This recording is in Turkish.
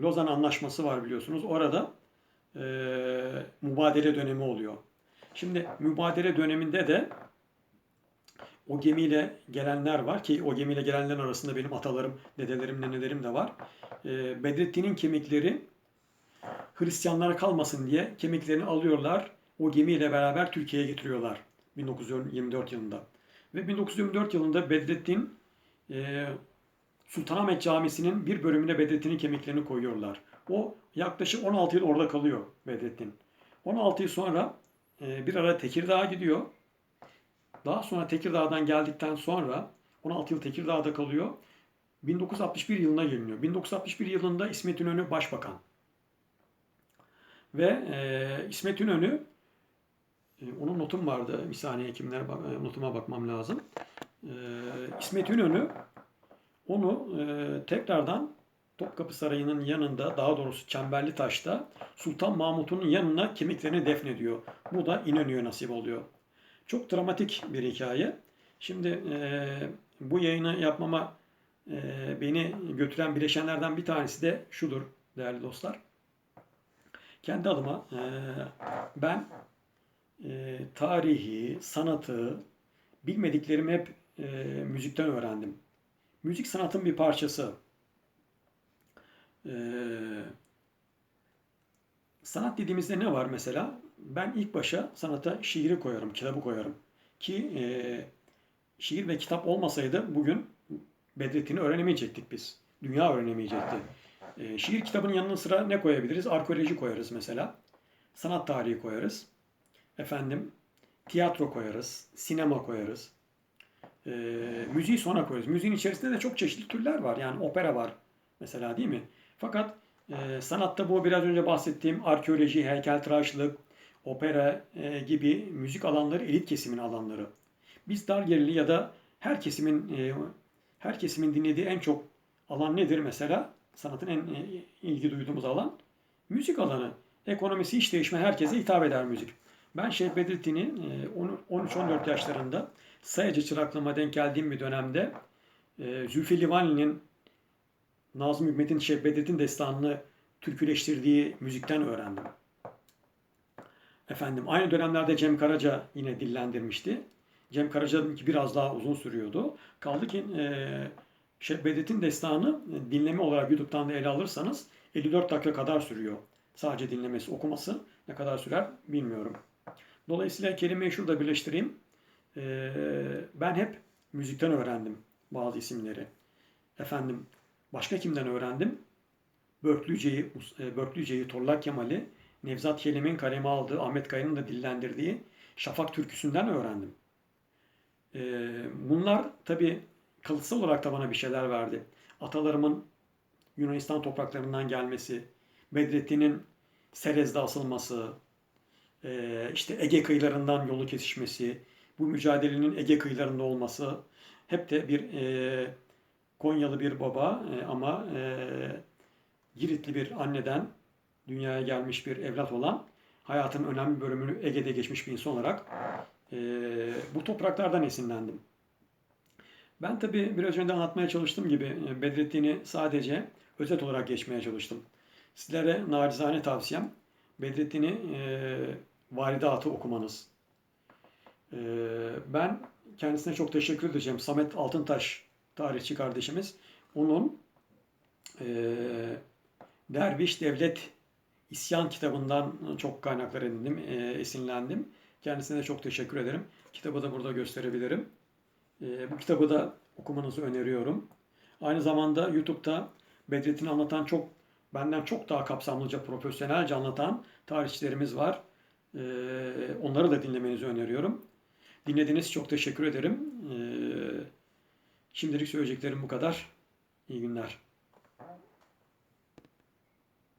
Lozan Anlaşması var biliyorsunuz. Orada e, mübadele dönemi oluyor. Şimdi mübadele döneminde de o gemiyle gelenler var ki o gemiyle gelenlerin arasında benim atalarım, dedelerim, nenelerim de var. E, Bedrettin'in kemikleri Hristiyanlara kalmasın diye kemiklerini alıyorlar. O gemiyle beraber Türkiye'ye getiriyorlar 1924 yılında. Ve 1924 yılında Bedrettin e, Sultanahmet Camisi'nin bir bölümüne Bedrettin'in kemiklerini koyuyorlar. O yaklaşık 16 yıl orada kalıyor Bedrettin. 16 yıl sonra e, bir ara Tekirdağ'a gidiyor. Daha sonra Tekirdağ'dan geldikten sonra 16 yıl Tekirdağ'da kalıyor. 1961 yılına geliniyor. 1961 yılında İsmet İnönü başbakan. Ve e, İsmet İnönü e, onun notum vardı. Bir saniye kimlere bak, e, notuma bakmam lazım. E, İsmet İnönü onu e, tekrardan Topkapı Sarayı'nın yanında, daha doğrusu Çemberli Taş'ta Sultan Mahmut'un yanına kemiklerini defnediyor. Bu da İnönü'ye nasip oluyor. Çok dramatik bir hikaye. Şimdi e, bu yayını yapmama e, beni götüren bileşenlerden bir tanesi de şudur değerli dostlar. Kendi adıma e, ben e, tarihi, sanatı, bilmediklerimi hep e, müzikten öğrendim. Müzik sanatın bir parçası. E, sanat dediğimizde ne var mesela? Ben ilk başa sanata şiiri koyarım, kitabı koyarım. Ki e, şiir ve kitap olmasaydı bugün Bedrettin'i öğrenemeyecektik biz. Dünya öğrenemeyecekti. E, şiir kitabının yanına sıra ne koyabiliriz? Arkeoloji koyarız mesela. Sanat tarihi koyarız. Efendim tiyatro koyarız, sinema koyarız. E, müziği sonra koyarız. Müziğin içerisinde de çok çeşitli türler var. Yani opera var mesela değil mi? Fakat e, sanatta bu biraz önce bahsettiğim arkeoloji, heykeltıraşlık, opera e, gibi müzik alanları elit kesimin alanları. Biz dar gelirli ya da her kesimin e, her kesimin dinlediği en çok alan nedir mesela? Sanatın en e, ilgi duyduğumuz alan müzik alanı. Ekonomisi hiç değişme herkese hitap eder müzik. Ben Şeyh Bedrettin'in e, 13-14 yaşlarında sayacı çıraklığıma denk geldiğim bir dönemde e, Zülfü Livaneli'nin Nazım Hikmet'in Şeyh Bedrettin destanını türküleştirdiği müzikten öğrendim. Efendim aynı dönemlerde Cem Karaca yine dillendirmişti. Cem Karaca'nınki biraz daha uzun sürüyordu. Kaldı ki e, Şeyh Bedrettin destanı dinleme olarak YouTube'dan da ele alırsanız 54 dakika kadar sürüyor. Sadece dinlemesi, okuması ne kadar sürer bilmiyorum. Dolayısıyla kelimeyi şurada birleştireyim. E, ben hep müzikten öğrendim bazı isimleri. Efendim başka kimden öğrendim? Börklüce'yi, e, Börklüce'yi, Torlak Kemal'i, Nevzat Kelim'in kaleme aldığı, Ahmet Kaya'nın da dillendirdiği Şafak türküsünden öğrendim. Ee, bunlar tabi kalıtsal olarak da bana bir şeyler verdi. Atalarımın Yunanistan topraklarından gelmesi, Bedrettin'in Serez'de asılması, işte Ege kıyılarından yolu kesişmesi, bu mücadelenin Ege kıyılarında olması hep de bir e, Konyalı bir baba e, ama Giritli bir anneden dünyaya gelmiş bir evlat olan hayatın önemli bölümünü Ege'de geçmiş bir insan olarak e, bu topraklardan esinlendim. Ben tabi biraz önce anlatmaya çalıştığım gibi Bedrettin'i sadece özet olarak geçmeye çalıştım. Sizlere nacizane tavsiyem Bedrettin'i e, varidatı okumanız. E, ben kendisine çok teşekkür edeceğim. Samet Altıntaş tarihçi kardeşimiz. Onun e, Derviş Devlet İsyan kitabından çok kaynaklar edindim, e, esinlendim. Kendisine de çok teşekkür ederim. Kitabı da burada gösterebilirim. E, bu kitabı da okumanızı öneriyorum. Aynı zamanda YouTube'da Bedrettin'i anlatan çok, benden çok daha kapsamlıca, profesyonelce anlatan tarihçilerimiz var. E, onları da dinlemenizi öneriyorum. Dinlediğiniz çok teşekkür ederim. E, şimdilik söyleyeceklerim bu kadar. İyi günler.